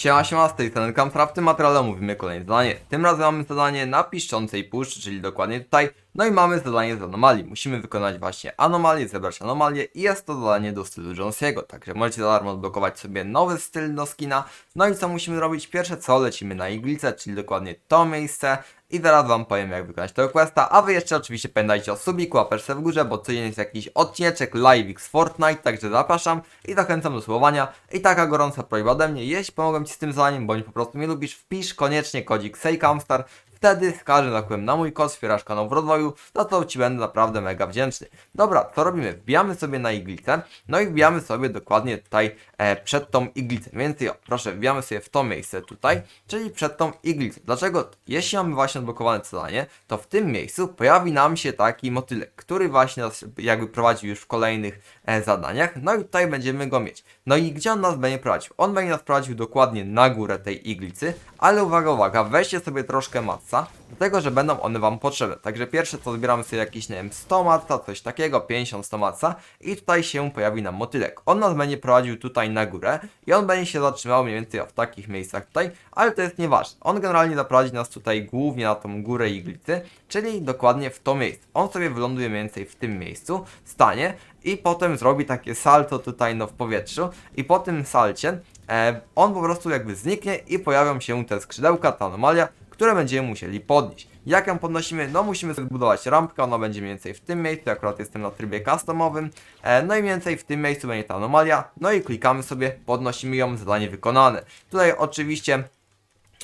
Siema, siema, z tej strony tym materiale mówimy kolejne zadanie. Tym razem mamy zadanie na piszczącej puszczy, czyli dokładnie tutaj. No i mamy zadanie z anomalii. Musimy wykonać właśnie anomalię, zebrać anomalię i jest to zadanie do stylu Jonesiego. Także możecie za darmo odblokować sobie nowy styl do skina. No i co musimy robić? Pierwsze co, lecimy na iglicę, czyli dokładnie to miejsce. I zaraz wam powiem jak wykonać tego questa, a wy jeszcze oczywiście pamiętajcie o subiku, łapeczce w górze, bo codziennie jest jakiś odcineczek live z Fortnite, także zapraszam i zachęcam do słowania. I taka gorąca prośba ode mnie, jeśli pomogłem ci z tym zadaniem, bądź po prostu mnie lubisz, wpisz koniecznie kodzik SEJKAMSTAR, Wtedy z każdym nakładem na mój kod wspierasz kanał w rozwoju, za to Ci będę naprawdę mega wdzięczny. Dobra, co robimy? Wbijamy sobie na iglicę, no i wbijamy sobie dokładnie tutaj e, przed tą iglicę. Więc proszę, wbijamy sobie w to miejsce tutaj, czyli przed tą iglicą. Dlaczego? Jeśli mamy właśnie odblokowane zadanie, to w tym miejscu pojawi nam się taki motylek, który właśnie nas jakby prowadzi już w kolejnych e, zadaniach. No i tutaj będziemy go mieć. No i gdzie on nas będzie prowadził? On będzie nas prowadził dokładnie na górę tej iglicy, ale uwaga, uwaga, weźcie sobie troszkę matca, dlatego że będą one Wam potrzebne. Także pierwsze to zbieramy sobie jakieś, nie wiem, 100 matca, coś takiego, 50 100 matca i tutaj się pojawi nam motylek. On nas będzie prowadził tutaj na górę i on będzie się zatrzymał mniej więcej w takich miejscach tutaj, ale to jest nieważne. On generalnie zaprowadzi nas tutaj głównie na tą górę iglicy, czyli dokładnie w to miejsce. On sobie wyląduje mniej więcej w tym miejscu, stanie i potem zrobi takie salto tutaj no w powietrzu i po tym salcie e, on po prostu jakby zniknie i pojawią się te skrzydełka, ta anomalia, które będziemy musieli podnieść. Jak ją podnosimy? No musimy zbudować rampkę, ona będzie mniej więcej w tym miejscu, akurat jestem na trybie customowym, e, no i mniej więcej w tym miejscu będzie ta anomalia, no i klikamy sobie, podnosimy ją, zadanie wykonane. Tutaj oczywiście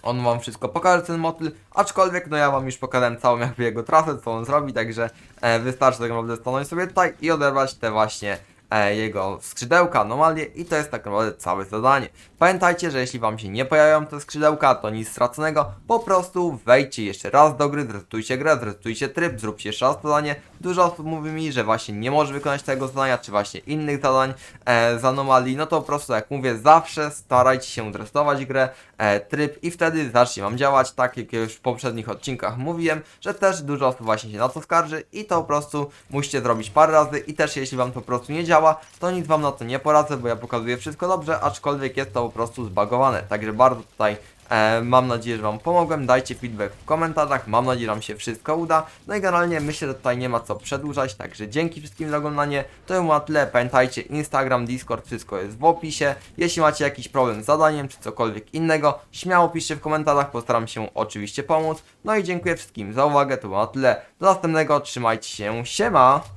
on wam wszystko pokaże ten motyl, aczkolwiek no ja wam już pokazałem całą jakby jego trasę, co on zrobi, także e, wystarczy tak naprawdę stanąć sobie tutaj i oderwać te właśnie jego skrzydełka, anomalie i to jest tak naprawdę całe zadanie. Pamiętajcie, że jeśli wam się nie pojawią te skrzydełka, to nic straconego, po prostu wejdźcie jeszcze raz do gry, zresetujcie grę, zresetujcie tryb, zróbcie jeszcze raz zadanie. Dużo osób mówi mi, że właśnie nie może wykonać tego zadania, czy właśnie innych zadań e, z anomalii, no to po prostu jak mówię, zawsze starajcie się zresetować grę, e, tryb i wtedy zacznie wam działać, tak jak już w poprzednich odcinkach mówiłem, że też dużo osób właśnie się na to skarży i to po prostu musicie zrobić parę razy i też jeśli wam to po prostu nie działa, to nic wam na to nie poradzę, bo ja pokazuję wszystko dobrze, aczkolwiek jest to po prostu zbagowane, także bardzo tutaj E, mam nadzieję, że Wam pomogłem. Dajcie feedback w komentarzach. Mam nadzieję, że Wam się wszystko uda. No i generalnie myślę, że tutaj nie ma co przedłużać. Także dzięki wszystkim za oglądanie. To już na tyle. Pamiętajcie, Instagram, Discord, wszystko jest w opisie. Jeśli macie jakiś problem z zadaniem czy cokolwiek innego, śmiało piszcie w komentarzach. Postaram się oczywiście pomóc. No i dziękuję wszystkim za uwagę. To było na tyle. Do następnego. Trzymajcie się. Siema!